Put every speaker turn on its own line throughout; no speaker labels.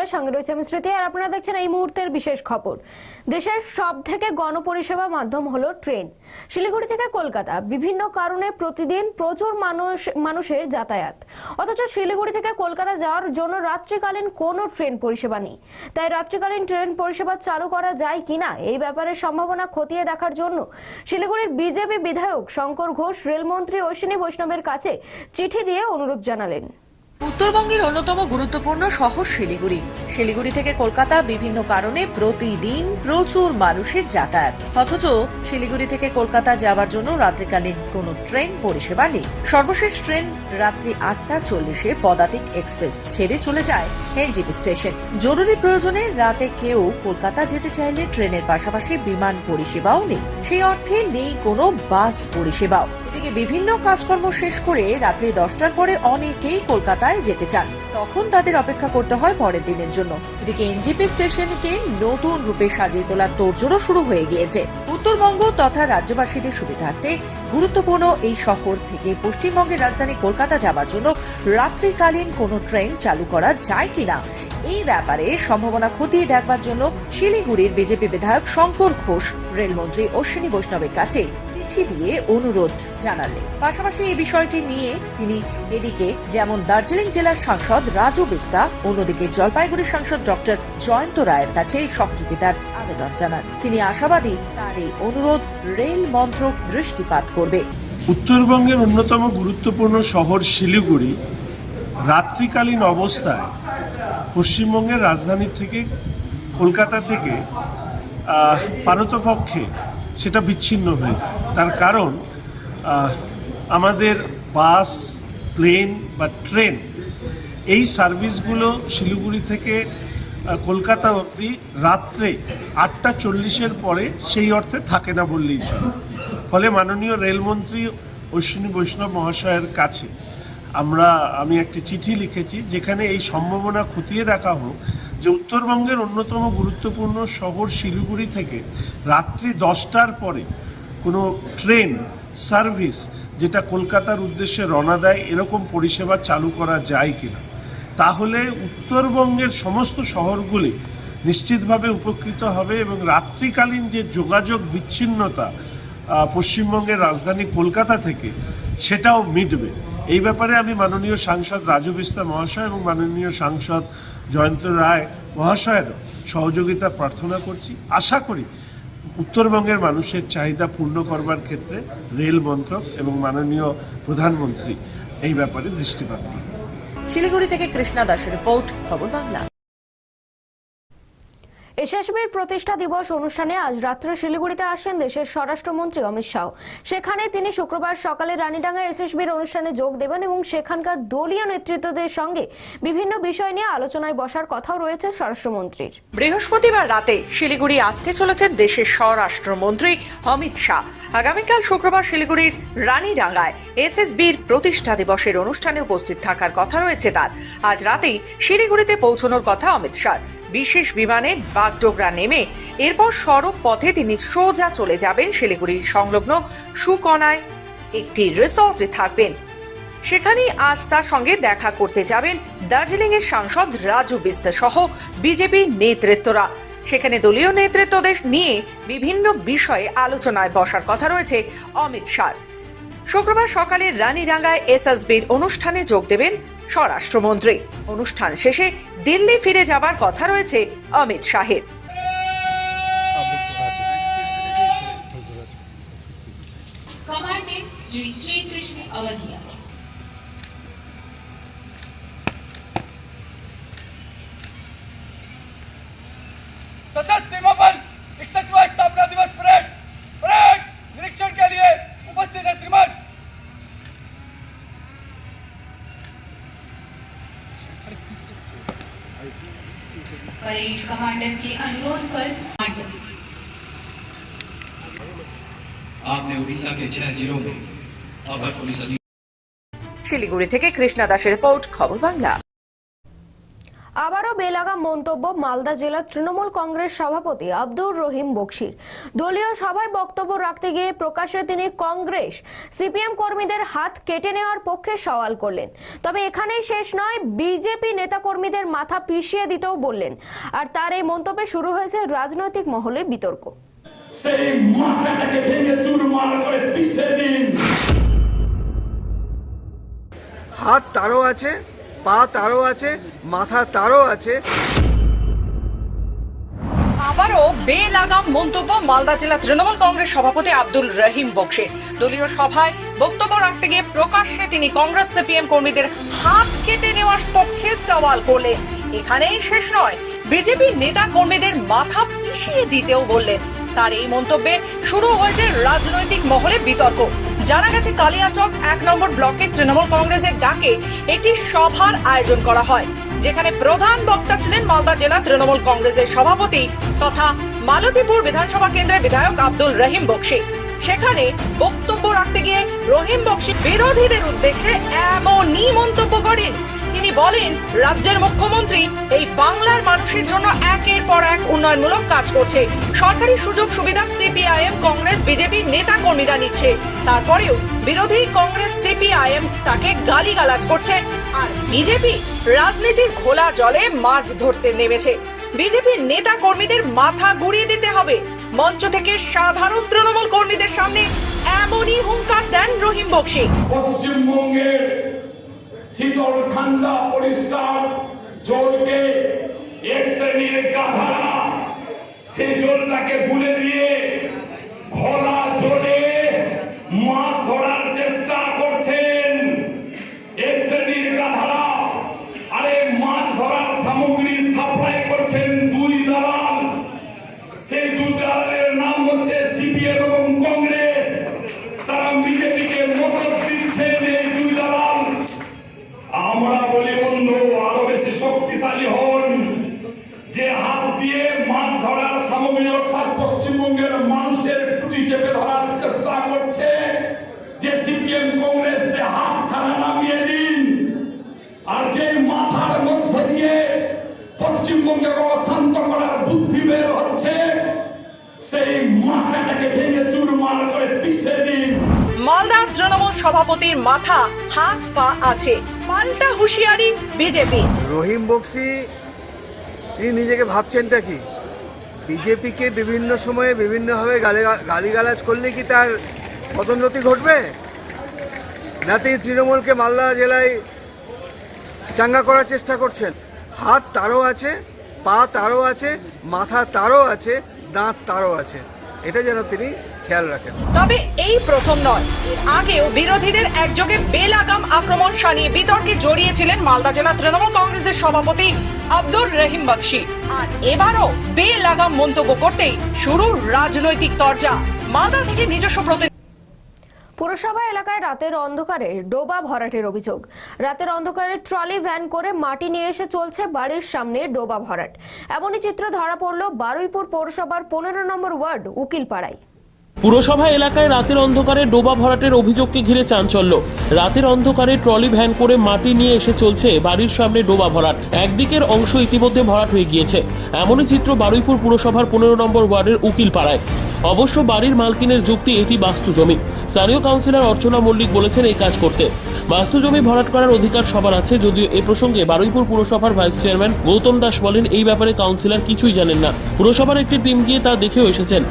বাংলা সঙ্গে রয়েছে আমি স্মৃতি, আর আপনারা দেখছেন এই মুহূর্তের বিশেষ খবর। দেশের সব থেকে গণপরিষেবা মাধ্যম হলো ট্রেন। শিলিগুড়ি থেকে কলকাতা, বিভিন্ন কারণে প্রতিদিন প্রচুর মানুষ, মানুষের যাতায়াত। অথচ শিলিগুড়ি থেকে কলকাতা যাওয়ার জন্য রাত্রিকালীন কোনো ট্রেন পরিষেবা নেই। তাই রাত্রিকালীন ট্রেন পরিষেবা চালু করা যায় কিনা, এই ব্যাপারে সম্ভাবনা খতিয়ে দেখার জন্য শিলিগুড়ির বিজেপি বিধায়ক শঙ্কর ঘোষ, রেলমন্ত্রী অশ্বিনী বৈষ্ণবের কাছে চিঠি দিয়ে অনুরোধ জানালেন।
উত্তরবঙ্গের অন্যতম গুরুত্বপূর্ণ শহর শিলিগুড়ি। শিলিগুড়ি থেকে কলকাতা বিভিন্ন কারণে প্রতিদিন প্রচুর মানুষের যাতায়াত। অথচ শিলিগুড়ি থেকে কলকাতা যাওয়ার জন্য রাত্রিকালীন কোনো ট্রেন পরিষেবা নেই। সর্বশেষ ট্রেন রাত্রি আটটা চল্লিশে পদাতিক এক্সপ্রেস ছেড়ে চলে যায় এনজিপি স্টেশন। জরুরি প্রয়োজনে রাতে কেউ কলকাতা যেতে চাইলে ট্রেনের পাশাপাশি বিমান পরিষেবাও নেই। সেই অর্থে নেই কোনো বাস পরিষেবাও। এদিকে বিভিন্ন কাজকর্ম শেষ করে রাত্রি দশটার পরে অনেকেই কলকাতায় যেতে চান। তখন তাদের অপেক্ষা করতে হয় পরের দিনের জন্য। এদিকে এনজিপি স্টেশনকে নতুন রূপে সাজিয়ে তোলার তোড়জোড়ও শুরু হয়ে গিয়েছে। উত্তরবঙ্গ তথা রাজ্যবাসীদের সুবিধার্থে গুরুত্বপূর্ণ এই শহর থেকে পশ্চিমবঙ্গের রাজধানী কলকাতা যাওয়ার জন্য রাত্রিকালীন কোনো ট্রেন চালু করা যায় কিনা? এই ব্যাপারে সম্ভাবনা খতিয়ে দেখবার জন্য শিলিগুড়ির বিজেপি বিধায়ক শঙ্কর ঘোষ, রেলমন্ত্রী অশ্বিনী বৈষ্ণবের কাছে চিঠি দিয়ে অনুরোধ জানালেন। পাশাপাশি এই বিষয়টি নিয়ে তিনি এদিকে যেমন দার্জিলিং জেলার সাংসদ রাজু বিস্তা, অন্যদিকে জলপাইগুড়ির সাংসদ ডক্টর জয়ন্ত রায়ের কাছে সহযোগিতার আবেদন জানান। তিনি আশাবাদী, তার এই অনুরোধ রেল মন্ত্রক দৃষ্টিপাত করবে।
উত্তরবঙ্গের অন্যতম গুরুত্বপূর্ণ শহর শিলিগুড়ি রাত্রিকালীন অবস্থায় পশ্চিমবঙ্গের রাজধানী থেকে কলকাতা থেকে পারতপক্ষে সেটা বিচ্ছিন্ন হয়ে তার কারণ আমাদের বাস, প্লেন বা ট্রেন এই সার্ভিসগুলো শিলিগুড়ি থেকে কলকাতা অবধি রাত্রে আটটা চল্লিশের পরে সেই অর্থে থাকে না বললেই চলে। ফলে মাননীয় রেলমন্ত্রী অশ্বিনী বৈষ্ণব মহাশয়ের কাছে আমরা, আমি একটি চিঠি লিখেছি যেখানে এই সম্ভাবনা খতিয়ে দেখা হোক যে উত্তরবঙ্গের অন্যতম গুরুত্বপূর্ণ শহর শিলিগুড়ি থেকে রাত্রি দশটার পরে কোনো ট্রেন, সার্ভিস যেটা কলকাতার উদ্দেশ্যে রওনা দেয়, এরকম পরিষেবা চালু করা যায় কিনা। তাহলে উত্তরবঙ্গের সমস্ত শহরগুলি নিশ্চিতভাবে উপকৃত হবে এবং রাত্রিকালীন যে যোগাযোগ বিচ্ছিন্নতা পশ্চিমবঙ্গের রাজধানী কলকাতা থেকে সেটাও মিটবে। এই ব্যাপারে আমি মাননীয় সাংসদ রাজু বিস্তা মহাশয় এবং মাননীয় সাংসদ জয়ন্ত রায় মহাশয়েরও সহযোগিতা প্রার্থনা করছি। আশা করি উত্তরবঙ্গের মানুষের চাহিদা পূর্ণ করবার ক্ষেত্রে রেল মন্ত্রক এবং মাননীয় প্রধানমন্ত্রী এই ব্যাপারে দৃষ্টিপাত করবেন।
শিলিগুড়ি থেকে কৃষ্ণা দাসের রিপোর্ট খবর বাংলা।
এসএসবির প্রতিষ্ঠা দিবস অনুষ্ঠানে আজ রাত্রে শিলিগুড়িতে আসেন দেশের স্বরাষ্ট্রমন্ত্রী অমিত শাহ। সেখানে তিনি শুক্রবার সকালে রানীডাঙ্গা এসএসবির অনুষ্ঠানে যোগ দেবেন এবং সেখানকার দলীয় নেতৃত্বদের সঙ্গে বিভিন্ন বিষয় নিয়ে আলোচনায় বসার কথাও রয়েছে স্বরাষ্ট্রমন্ত্রীর।
বৃহস্পতিবার রাতে শিলিগুড়ি আসতে চলেছেন দেশের স্বরাষ্ট্রমন্ত্রী অমিত শাহ। আগামীকাল শুক্রবার শিলিগুড়ির রানীডাঙ্গায় এসএসবির প্রতিষ্ঠা দিবসের অনুষ্ঠানে উপস্থিত থাকার কথা রয়েছে তার। আজ রাতেই শিলিগুড়িতে পৌঁছানোর কথা অমিত শাহ। বিশেষ বিমানে বাগডোগরা নেমে এরপর সড়ক পথে তিনি সোজা চলে যাবেন শিলিগুড়ির সংলগ্ন সুকনায় একটি রিসর্টে থাকবেন। সেখানেই আজ তার সঙ্গে দেখা করতে যাবেন দার্জিলিং এর সাংসদ রাজু বিস্তা সহ বিজেপি নেতৃত্বরা। সেখানে দলীয় নেতৃত্বদের নিয়ে বিভিন্ন বিষয়ে আলোচনায় বসার কথা রয়েছে অমিত শাহ। শুক্রবার সকালে রানীরাঙ্গায় এসএসবির অনুষ্ঠানে যোগ দেবেন স্বরাষ্ট্রমন্ত্রী। অনুষ্ঠান শেষে দিল্লি ফিরে যাবার কথা রয়েছে অমিত শাহের।
Commandant
परेड
कमांडर के अनुरोध पर कमांडर
आपने उड़ीसा के छह जिलों में अवर पुलिस अधिकारी
শিলিগুড়ি থেকে কৃষ্ণা দাসের রিপোর্ট খবর বাংলা
আবারও বেলাগাম মন্তব্য মালদা জেলা তৃণমূল কংগ্রেস সভাপতি আব্দুর রহিম বক্সির। দলীয় সভায় বক্তব্য রাখতে গিয়ে প্রকাশ্যে তিনি কংগ্রেস সিপিএম কর্মীদের হাত কেটে নেওয়ার পক্ষে সওয়াল করলেন। তবে এখানেই শেষ নয় বিজেপি নেতাকর্মীদের মাথা পিষিয়ে দিতেও বললেন। আর তার এই মন্তব্যে শুরু হয়েছে রাজনৈতিক মহলে বিতর্ক।
সেই মাথাটাকে ভেঙে চুরমার করে পিষে দিন।
হাত তারও আছে পা তারও আছে, মাথা তারও আছে।
আবারও বেলাগাম মন্তব্য মালদা জেলা তৃণমূল কংগ্রেস সভাপতি আব্দুল রহিম বক্সের দলীয় সভায় বক্তব্য রাখতে গিয়ে প্রকাশ্যে তিনি কংগ্রেস সিপিএম কর্মীদের হাত কেটে নেওয়ার পক্ষে সওয়াল করলেন। এখানেই শেষ নয়, বিজেপি নেতা কর্মীদের মাথা পিষিয়ে দিতেও বললেন। তার এই মন্তব্যে শুরু হয়েছে রাজনৈতিক মহলে বিতর্ক। জানা গেছে, কালিয়াচক এক নম্বর ব্লকে তৃণমূল কংগ্রেসের ডাকে একটি সভার আয়োজন করা হয়, যেখানে প্রধান বক্তা ছিলেন মালদা জেলা তৃণমূল কংগ্রেসের সভাপতি তথা মালতীপুর বিধানসভা কেন্দ্রের বিধায়ক আব্দুল রহিম বক্সি। সেখানে বক্তব্য রাখতে গিয়ে রহিম বক্সি বিরোধীদের উদ্দেশ্যে এমনই মন্তব্য করেন। তিনি বলেন, রাজ্যের মুখ্যমন্ত্রী এই বাংলার মানুষের জন্য একের পর এক উন্নয়নমূলক কাজ করছে। সরকারি সুযোগ সুবিধা সিপিআইএম, কংগ্রেস, বিজেপি নেতা কর্মীরা নিচ্ছে। তারপরেও বিরোধী কংগ্রেস, সিপিআইএম তাকে গালিগালাজ করছে। আর বিজেপি রাজনীতির ঘোলা জলে মাছ ধরতে নেমেছে। বিজেপির নেতা কর্মীদের মাথা গুড়িয়ে দিতে হবে। মঞ্চ থেকে সাধারণ তৃণমূল কর্মীদের সামনে এমনই হুঙ্কার দেন রহিম বক্সি।
পশ্চিমবঙ্গের শীতল ঠান্ডা পরিষ্কার জলকে এক শ্রেণির গাধারা। সেই জলটাকে ভুলে দিয়ে ঘোলা জলে মাছ শক্তিশালী হন, যে হাত দিয়ে মাছ ধরার সামগ্রী, অর্থাৎ পশ্চিমবঙ্গের মানুষের টুটি চেপে ধরার চেষ্টা করছে, যে সিপিএম কংগ্রেস, সে হাত খানা নামিয়ে দিন। আর যে মাথার মধ্য দিয়ে পশ্চিমবঙ্গের অশান্ত করার বুদ্ধি বের হচ্ছে, সেই মাথাটাকে ভেঙে চুরমার করে পিষে দিন।
মালদা তৃণমূল সভাপতির মাথা, হাত, পা আছে। পাল্টা হুঁশিয়ারি বিজেপি।
রহিম বক্সি, তিনি নিজেকে ভাবছেনটা কি? বিজেপিকে বিভিন্ন সময়ে বিভিন্নভাবে গালি গালিগালাজ করলে কি তার পদোন্নতি ঘটবে? না তিনি তৃণমূলকে মালদা জেলায় চাঙ্গা করার চেষ্টা করছেন? হাত তারও আছে, পা তারও আছে, মাথা তারও আছে, দাঁত তারও আছে। এটা যেন তিনি খেয়াল রাখেন।
তবে এই প্রথম নয়। আগেও বিরোধীদের একযোগে বেলাগাম আক্রমণ শানিয়ে বিতর্কে জড়িয়েছিলেন মালদা জেলা তৃণমূল কংগ্রেসের সভাপতি আব্দুর রহিম বক্সি। আর এবারও বেলাগাম মন্তব্য করতেই শুরু রাজনৈতিক তরজা। মালদা থেকে নিজস্ব প্রতি
পুরসভা এলাকায় রাতের অন্ধকারে ডোবা ভরাটের অভিযোগ। রাতের অন্ধকারে ট্রলি ভ্যান করে মাটি নিয়ে এসে চলছে বাড়ির সামনে ডোবা ভরাট। এমনই চিত্র ধরা পড়ল বারুইপুর পৌরসভার পনেরো নম্বর ওয়ার্ড উকিলপাড়ায়।
পুরসভা এলাকায় রাতের অন্ধকারে ডোবা ভরাটের অভিযোগকে ঘিরে চাঞ্চল্য। রাতের অন্ধকারে ট্রলি ভ্যান করে মাটি নিয়ে এসে চলছে বাড়ির সামনে ডোবা ভরাট। একদিকের অংশ ইতিমধ্যে ভরাট হয়ে গিয়েছে। এমনই চিত্র বারুইপুর পুরসভার পনেরো নম্বর ওয়ার্ডের উকিল পাড়ায় অবশ্য বাড়ির মালকিনের যুক্তি এটি বাস্তু জমি স্থানীয় কাউন্সিলর অর্চনা মল্লিক বলেছেন এই কাজ করতে। বাস্তু জমি ভরাট করার অধিকার সবার আছে, যদিও এ প্রসঙ্গে বারুইপুর পুরসভার ভাইস চেয়ারম্যান গৌতম দাস বলেন, এই ব্যাপারে কাউন্সিলর কিছুই জানেন না। পুরসভার একটি টিম গিয়ে তা দেখেও এসেছেন।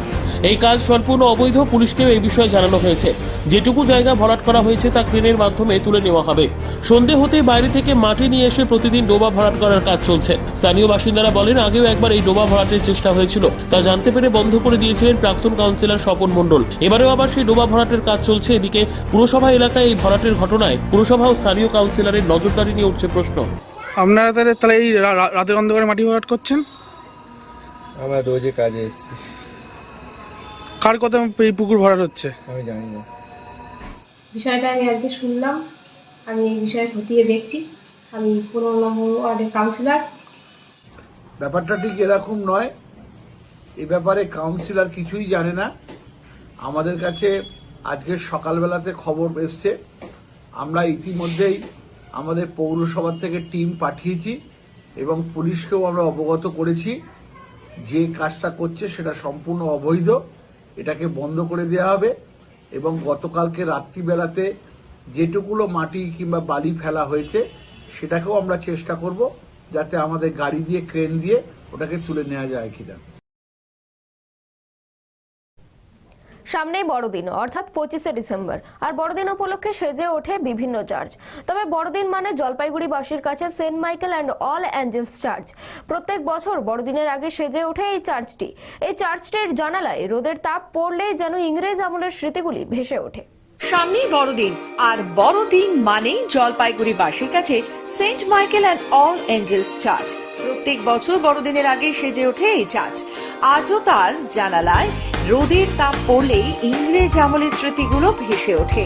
এই কাজ সম্পূর্ণ অবৈধ পুলিশকেও এই বিষয়ে জানানো হয়েছে। যেটুকু জায়গা ভরাট করা হয়েছে তা ক্রেনের মাধ্যমে তুলে নেওয়া হবে। সন্ধে হতেই বাইরে থেকে মাটি নিয়ে এসে প্রতিদিন ডোবা ভরাট করার কাজ চলছে। স্থানীয় বাসিন্দারা বলেন আগেও একবার এই ডোবা ভরাটের চেষ্টা হয়েছিল। তা জানতে পেরে বন্ধ করে দিয়েছিলেন প্রাক্তন কাউন্সিলর স্বপন মণ্ডল। এবারেও আবার সেই ডোবা ভরাটের কাজ চলছে। এদিকে পুরসভা এলাকায় এই ভরাটের ঘটনায় পুরসভা ও স্থানীয় কাউন্সিলরের নজরদারি নিয়ে উঠছে প্রশ্ন।
আপনারা তাহলে তাহলে এই রাতের অন্ধকারে মাটি ভরাট করছেন?
আমরা রোজে কাজে এসেছি।
কার কথা এই পুকুর ভরাট হচ্ছে?
আমি জানি না।
বিষয়টা আমি আজকে শুনলাম। আমি এই বিষয়ে খতিয়ে দেখছি। আমি পনেরো নম্বর ওয়ার্ডের কাউন্সিলর
ব্যাপারটা ঠিক এরকম নয়। এ ব্যাপারে কাউন্সিলর কিছুই জানে না। আমাদের কাছে আজকে সকালবেলাতে খবর এসছে। আমরা ইতিমধ্যেই আমাদের পৌরসভা থেকে টিম পাঠিয়েছি এবং পুলিশকেও আমরা অবগত করেছি। যে কাজটা করছে সেটা সম্পূর্ণ অবৈধ। এটাকে বন্ধ করে দেওয়া হবে এবং গতকালকে রাত্রিবেলাতে যেটুকুলো মাটি কিংবা বালি ফেলা হয়েছে, সেটাকেও আমরা চেষ্টা করব যাতে আমাদের গাড়ি দিয়ে, ক্রেন দিয়ে ওটাকে তুলে নেওয়া যায় কিনা।
সামনেই বড়দিন, অর্থাৎ পঁচিশে ডিসেম্বর। আর বড়দিন উপলক্ষে সেজে ওঠে বিভিন্ন চার্চ। তবে বড়দিন মানে জলপাইগুড়িবাসীর কাছে Saint Michael and All Angels Church. প্রত্যেক বছর বড়দিনের আগে সেজে ওঠে এই চার্চটি। এই চার্চটির জানালায় রোদের তাপ পড়লেই যেন ইংরেজ আমলের স্মৃতিগুলি ভেসে ওঠে।
সামনেই বড়দিন, আর বড়দিন মানেই জলপাইগুড়িবাসীর কাছে Saint Michael and All Angels Church. প্রত্যেক বছর বড়দিনের আগে সেজে ওঠে এই চার্চ। আজও তার জানালায় রোদের তাপ পড়লেই ইংরেজ আমলের স্মৃতিগুলো ভেসে ওঠে।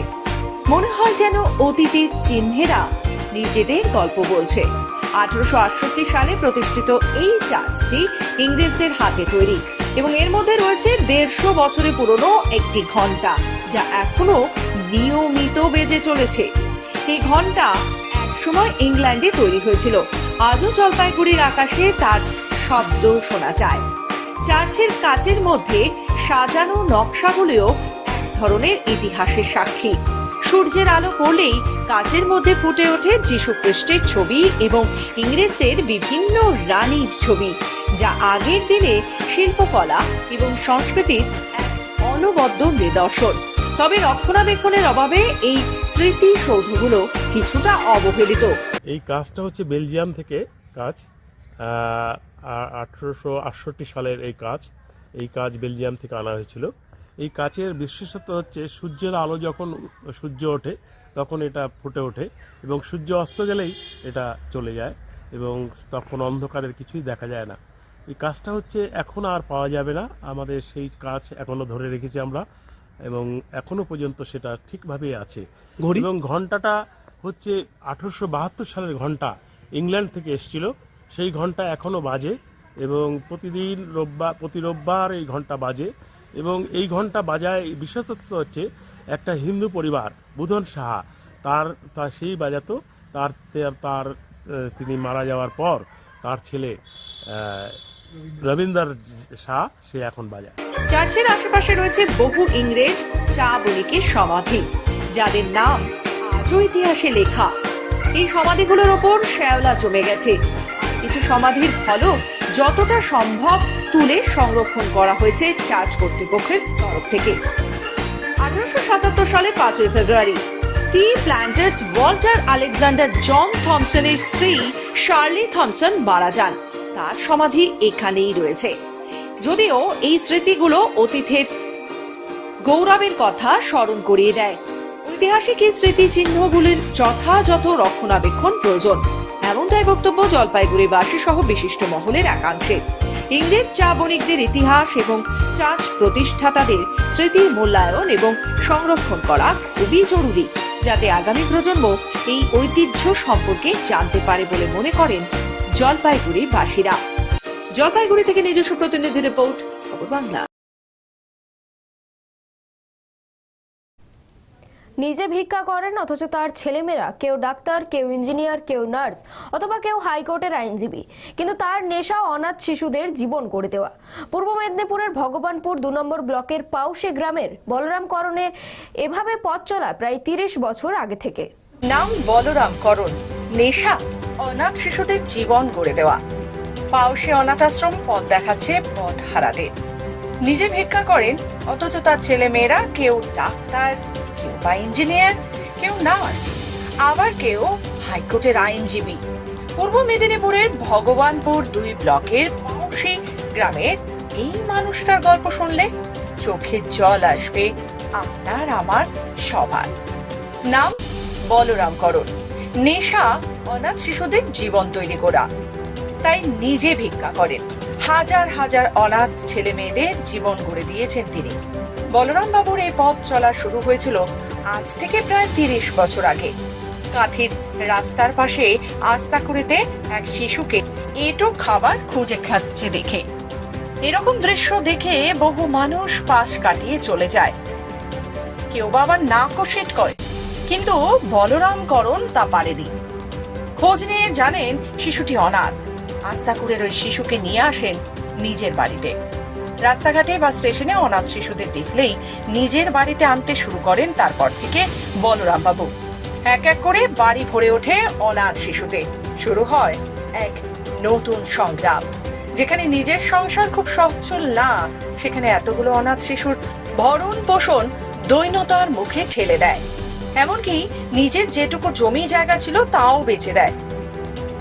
মনে হয় যেন অতীতের চিহ্নেরা নিজেদের গল্প বলছে। আঠারোশো আটষট্টি সালে প্রতিষ্ঠিত এই চার্চটি ইংরেজদের হাতে তৈরি এবং এর মধ্যে রয়েছে দেড়শো বছরের পুরনো একটি ঘণ্টা যা এখনও নিয়মিত বেজে চলেছে। এই ঘণ্টা একসময় ইংল্যান্ডে তৈরি হয়েছিল। আজও জলপাইগুড়ির আকাশে তার শব্দ শোনা যায়। চার্চের কাচের মধ্যে সাজানো নকশাগুলিও এক ধরনের ইতিহাসের সাক্ষী। সূর্যের আলো পড়লেই কাচের মধ্যে ফুটে ওঠে যীশু খ্রিস্টের ছবি এবং ইংরেজদের বিভিন্ন রানীর ছবি, যা আগের দিনে শিল্পকলা এবং সংস্কৃতির এক অনবদ্য নিদর্শন। তবে রক্ষণাবেক্ষণের অভাবে এই স্মৃতিসৌধগুলো কিছুটা অবহেলিত।
এই কাজটা হচ্ছে বেলজিয়াম থেকে কাজ আঠারোশো আটষট্টি সালের এই কাজ। এই কাজ বেলজিয়াম থেকে আনা হয়েছিল। এই কাচের বিশেষত্ব হচ্ছে সূর্যের আলো যখন সূর্য ওঠে তখন এটা ফুটে ওঠে এবং সূর্য অস্ত গেলেই এটা চলে যায় এবং তখন অন্ধকারের কিছুই দেখা যায় না। এই কাজটা হচ্ছে এখন আর পাওয়া যাবে না। আমাদের সেই কাজ এখনও ধরে রেখেছি আমরা এবং এখনও পর্যন্ত সেটা ঠিকভাবেই আছে।
ঘড়ি?
এবং ঘন্টাটা হচ্ছে আঠারোশো বাহাত্তর সালের ঘণ্টা ইংল্যান্ড থেকে এসেছিল। সেই ঘণ্টা এখনও বাজে। এবং প্রতিদিন রোববার, প্রতি রোববার এই ঘণ্টা বাজে এবং এই ঘণ্টা বাজায় বিশেষত্ব হচ্ছে একটা হিন্দু পরিবার, বুধন সাহা। তার তার সেই বাজাতো, তার তার তিনি মারা যাওয়ার পর তার ছেলে রবীন্দ্র শাহ সে এখন বাজায়।
চার্চের আশেপাশে রয়েছে বহু ইংরেজ চা বণিকের সমাধি, যাদের নাম আজও ইতিহাসে লেখা। এই সমাধিগুলোর ওপর শ্যাওলা জমে গেছে। কিছু সমাধির ফলক যতটা সম্ভব তুলে সংরক্ষণ করা হয়েছে চার্চ কর্তৃপক্ষের তরফ থেকে। আঠারোশো সাতাত্তর সালে পাঁচই February, tea planters Walter Alexander John থমসনের স্ত্রী শার্লি থমসন মারা যান। তার সমাধি এখানেই রয়েছে। যদিও এই স্মৃতিগুলো অতীতের গৌরবের কথা স্মরণ করিয়ে দেয়। ঐতিহাসিক এই স্মৃতিচিহ্নগুলির যথাযথ রক্ষণাবেক্ষণ প্রয়োজন। এমনটাই বক্তব্য জলপাইগুড়িবাসী সহ বিশিষ্ট মহলের একাংশে। ইংরেজ চা বণিকদের ইতিহাস এবং চার্চ প্রতিষ্ঠাতাদের স্মৃতির মূল্যায়ন এবং সংরক্ষণ করা খুবই জরুরি, যাতে আগামী প্রজন্ম এই ঐতিহ্য সম্পর্কে জানতে পারে বলে মনে করেন জলপাইগুড়ি বাসীরা। জলপাইগুড়ি থেকে নিজস্ব প্রতিনিধি রিপোর্ট, খবর বাংলা।
নিজে ভিক্ষা করেন, অথচ তার ছেলেমেয়েরা, কেউ ডাক্তার, কেউ ইঞ্জিনিয়ার, কেউ নার্স, অথবা কেউ হাইকোর্টের আইনজীবী। কিন্তু তার নেশা অনাথ শিশুদের জীবন করে দেওয়া। পূর্ব মেদিনীপুরের ভগবানপুর দু নম্বর ব্লকের পাউশে গ্রামের বলরাম করণে এভাবে পথ চলা প্রায় তিরিশ বছর আগে থেকে।
নাম বলরাম করণ নেশা, অনাথ শিশুদের জীবন গড়ে দেওয়া। পাউসে অনাথ আশ্রম পথ দেখাচ্ছে পথ হারাতে নিজে ভিক্ষা করেন, অথচ তার ছেলে মেয়েরা কেউ ডাক্তার কেউ বা ইঞ্জিনিয়ার কেউ নার্স আবার কেউ হাইকোর্টের আইনজীবী। পূর্ব মেদিনীপুরের ভগবানপুর দুই ব্লকের পাউসি গ্রামের এই মানুষটার গল্প শুনলে চোখে জল আসবে আপনার আমার সবার। নাম বলরাম করণ। নেশা অনাথ শিশুদের জীবন তৈরি করা। তাই নিজে ভিক্ষা করেন। হাজার হাজার অনাথ ছেলে মেয়েদের জীবন গড়ে দিয়েছেন তিনি। বলরাম বাবুর এই পথ চলা শুরু হয়েছিল আজ থেকে প্রায় তিরিশ বছর আগে। কাঁথির রাস্তার পাশে আস্তাকুড়িতে এক শিশুকে এটো খাবার খুঁজে খাচ্ছে দেখে। এরকম দৃশ্য দেখে বহু মানুষ পাশ কাটিয়ে চলে যায়। কেউ বাবার না কষেট করে। কিন্তু বলরাম করণ তা পারেনি। খোঁজ নিয়ে জানেন শিশুটি অনাথ। আস্থা করে ওই শিশুকে নিয়ে আসেন নিজের বাড়িতে। রাস্তাঘাটে বা স্টেশনে অনাথ শিশুদের দেখলেই নিজের বাড়িতে আনতে শুরু করেন তারপর থেকে বলরাম বাবু এক এক করে বাড়ি ভরে ওঠে অনাথ শিশুতে শুরু হয় এক নতুন সংগ্রাম। যেখানে নিজের সংসার খুব সচ্ছল না, সেখানে এতগুলো অনাথ শিশুর ভরণ পোষণ দৈন্যতার মুখে ঠেলে দেয়। এমনকি নিজের যেটুকু জমি জায়গা ছিল তাও বেঁচে দেয়।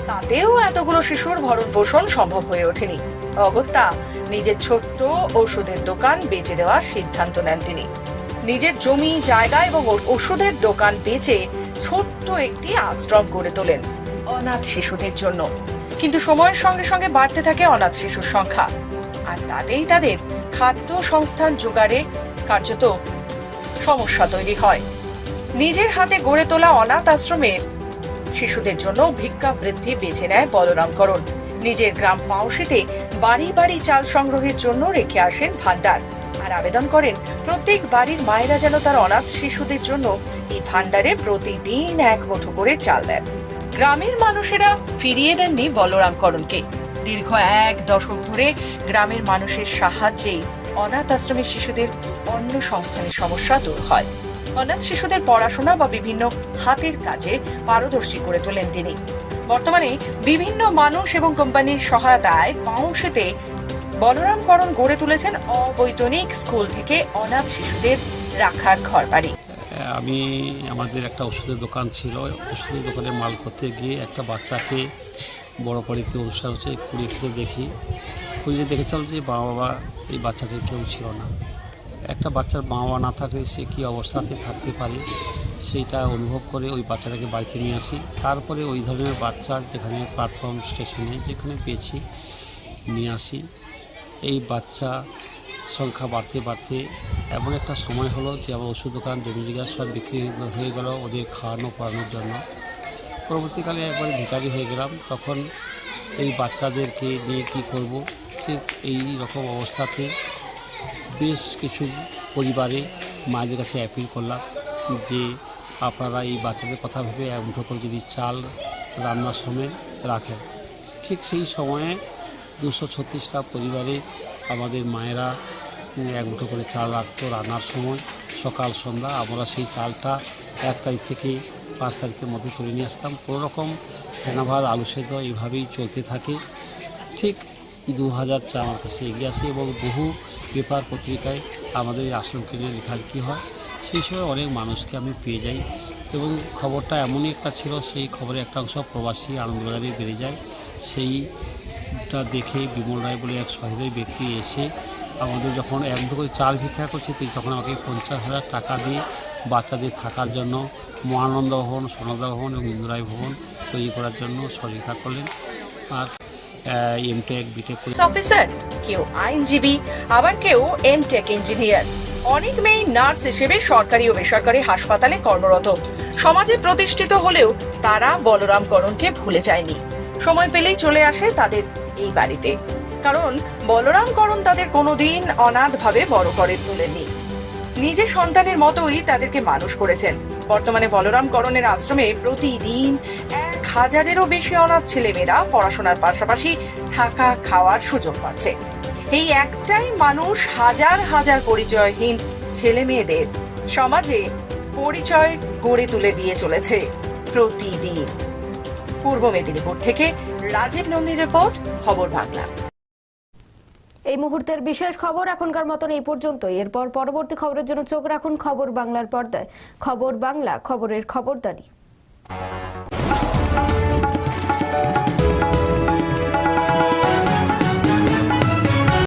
তাতেও এতগুলো শিশুর ভরণ পোষণ সম্ভব হয়ে ওঠেনি। অগত্যা নিজের ছোট্ট ওষুধের দোকান বেচে দেওয়ার সিদ্ধান্ত নেন তিনি। নিজের জমি, জায়গা এবং ওষুধের দোকান বেচে ছোট্ট একটি আশ্রম গড়ে তোলেন অনাথ শিশুদের জন্য। কিন্তু সময়ের সঙ্গে সঙ্গে বাড়তে থাকে অনাথ শিশুর সংখ্যা। আর তাতেই তাদের খাদ্য সংস্থান জোগাড়ে কার্যত সমস্যা তৈরি হয়। নিজের হাতে গড়ে তোলা অনাথ আশ্রমের শিশুদের জন্য ভিক্ষা বৃদ্ধি বেছে নেয় বলরামকরণ। নিজের গ্রাম পাউশিতে বাড়ি বাড়ি চাল সংগ্রহের জন্য রেখে আসেন ভান্ডার আর আবেদন করেন, প্রত্যেক বাড়ির মায়েরা যেন তার অনাথ শিশুদের জন্য এই ভান্ডারে প্রতিদিন এক মুঠো করে চাল দেন। গ্রামের মানুষেরা ফিরিয়ে দেননি বলরামকরণকে দীর্ঘ এক দশক ধরে গ্রামের মানুষের সাহায্যেই অনাথ আশ্রমের শিশুদের অন্য সংস্থানের সমস্যা দূর হয়। অনাথ শিশুদের পড়াশোনা বা বিভিন্ন হাতের কাজে পারদর্শী করে তোলেন তিনি। বর্তমানে বিভিন্ন মানুষ এবং কোম্পানির সহায়তায় পাউশিতে বলরামকরণ গড়ে তুলেছেন অবৈতনিক স্কুল থেকে অনাথ শিশুদের রাখার ঘরবাড়ি।
আমি আমাদের একটা ওষুধের দোকান ছিল। ওষুধের দোকানে মাল করতে গিয়ে একটা বাচ্চাকে বড় বাড়িতে অনুষ্ঠান হচ্ছে কুড়িয়ে খেতে দেখি। খুঁজে দেখেছিলাম যে মা বাবা এই বাচ্চাকে কেউ ছিল না। একটা বাচ্চার মা বাবা না থাকলে সে কী অবস্থাতে থাকতে পারে? সেইটা অনুভব করে ওই বাচ্চাটাকে বাড়িতে নিয়ে আসি। তারপরে ওই ধরনের বাচ্চা যেখানে প্ল্যাটফর্ম স্টেশনে যেখানে পেয়েছি, নিয়ে আসি। এই বাচ্চা সংখ্যা বাড়তে বাড়তে এমন একটা সময় হলো যে আমার ওষুধ দোকান, জমি জায়গা সব বিক্রি হয়ে- হয়ে গেল ওদের খাওয়ানো, পড়ানোর জন্য। পরবর্তীকালে একবার ভিকারি হয়ে গেলাম, তখন এই বাচ্চাদেরকে নিয়ে কী করব? ঠিক এই রকম অবস্থাতে বেশ কিছু পরিবারে মায়েদের কাছে অ্যাপিল করলাম যে আপনারা এই বাচ্চাদের কথা ভেবে এক মুঠো করে যদি চাল রান্নার সময় রাখেন, ঠিক সেই সময়ে দুশো ছত্রিশটা পরিবারে আমাদের মায়েরা এক মুঠো করে চাল রাখতো রান্নার সময়। সকাল, সন্ধ্যা আমরা সেই চালটা এক তারিখ থেকে পাঁচ তারিখের মধ্যে করে নিয়ে আসতাম। কোনো রকম ফেনাভাত আলু সেদ্ধ এইভাবেই চলতে থাকে। ঠিক দু হাজার চা আমার কাছে এগিয়ে আসে এবং বহু পেপার পত্রিকায় আমাদের আশ্রমকে নিয়ে লেখালেখি হয়। সেই সময় অনেক মানুষকে আমি পেয়ে যাই এবং খবরটা এমনই একটা ছিল, সেই খবরে একটা অংশ প্রবাসী আনন্দবাজারে বেড়ে যায়। সেইটা দেখে বিমল রায় বলে এক সহৃদয় ব্যক্তি এসে আমাদের যখন এক করে চাল ভিক্ষা করছে তখন আমাকে পঞ্চাশ হাজার টাকা দিয়ে বাচ্চাদের থাকার জন্য, মহানন্দ ভবন, সোনাদা ভবন এবং ইন্দুরায় ভবন তৈরি করার জন্য সহযোগিতা করলেন। আর এমটেক বিটেক
অফিসার কেউ আইনজীবী, আবার কেউ এমটেক ইঞ্জিনিয়ার অনেক মেয়ে নার্স হিসেবে সরকারি ও বেসরকারি হাসপাতালে কর্মরত। সমাজে প্রতিষ্ঠিত হলেও তারা বলরাম করণকে ভুলে যায়নি। সময় পেলেই চলে আসে তাদের এই বাড়িতে। কারণ বলরাম করণ তাদের কোনোদিন অনাথভাবে বড় করে তোলেননি নিজের সন্তানের মতোই তাদেরকে মানুষ করেছেন। বর্তমানে বলরাম করণের আশ্রমে প্রতিদিন হাজারেরও বেশি অনাথ ছেলেমেয়েরা পড়াশোনার পাশাপাশি থাকা খাওয়ার সুযোগ পাচ্ছে। এই একটাই মানুষ হাজার হাজার পরিচয়হীন ছেলে মেয়েদের সমাজে পরিচয় গড়ে তুলে দিয়ে চলেছে প্রতিদিন। পূর্ব মেদিনীপুর থেকে রাজীব নন্দী রিপোর্ট, খবর বাংলা।
এই মুহূর্তের বিশেষ খবর এখনকার মতন এই পর্যন্তই। এরপর পরবর্তী খবরের জন্য চোখ রাখুন খবর বাংলার পর্দায়। খবর বাংলা, খবরের খবরদারি।